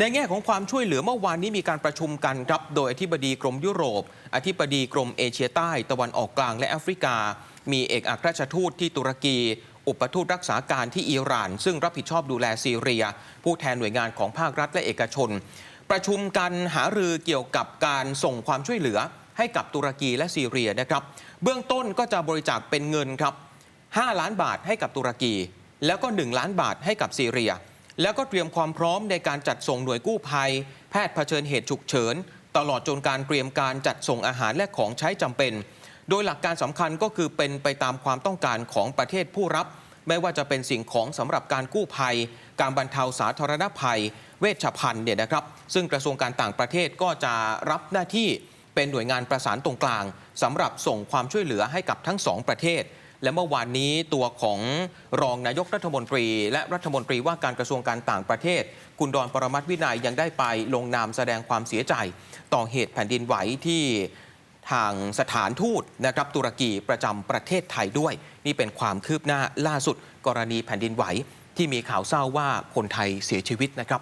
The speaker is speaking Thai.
ในแง่ของความช่วยเหลือเมื่อวานนี้มีการประชุมกันครับโดยอธิบดีกรมยุโรป อธิบดีกรมเอเชียใต้ ตะวันออกกลางและแอฟริกา มีเอกอัครราชทูตที่ตุรกี อุปทูตรักษาการที่อิหร่าน ซึ่งรับผิดชอบดูแลซีเรีย ผู้แทนหน่วยงานของภาครัฐและเอกชน ประชุมกันหารือเกี่ยวกับการส่งความช่วยเหลือให้กับตุรกีและซีเรียนะครับ เบื้องต้นก็จะบริจาคเป็นเงินครับ 5 ล้านบาทให้กับตุรกี แล้วก็ 1 ล้านบาทให้กับซีเรีย แล้วก็เตรียมความพร้อมในการจัดส่งหน่วยกู้ภัย แพทย์เผชิญเหตุฉุกเฉิน ตลอดจนการเตรียมการจัดส่งอาหารและของใช้จำเป็น โดยหลักการสำคัญก็คือเป็นไปตามความต้องการของประเทศผู้รับ ไม่ว่าจะเป็นสิ่งของสำหรับการกู้ภัย การบรรเทาสาธารณภัย เวชภัณฑ์เนี่ยนะครับ ซึ่งกระทรวงการต่างประเทศก็จะรับหน้าที่เป็นหน่วยงานประสานตรงกลางสำหรับส่งความช่วยเหลือให้กับทั้งสองประเทศ และเมื่อวานนี้ตัวของรองนายกรัฐมนตรี และรัฐมนตรีว่าการกระทรวงการต่างประเทศ คุณดอนปรมัตวินัยยังได้ไปลงนามแสดงความเสียใจ ต่อเหตุแผ่นดินไหวที่ทางสถานทูตนะครับตุรกีประจำประเทศไทยด้วย นี่เป็นความคืบหน้าล่าสุด กรณีแผ่นดินไหวที่มีข่าวเศร้าว่าคนไทยเสียชีวิตนะครับ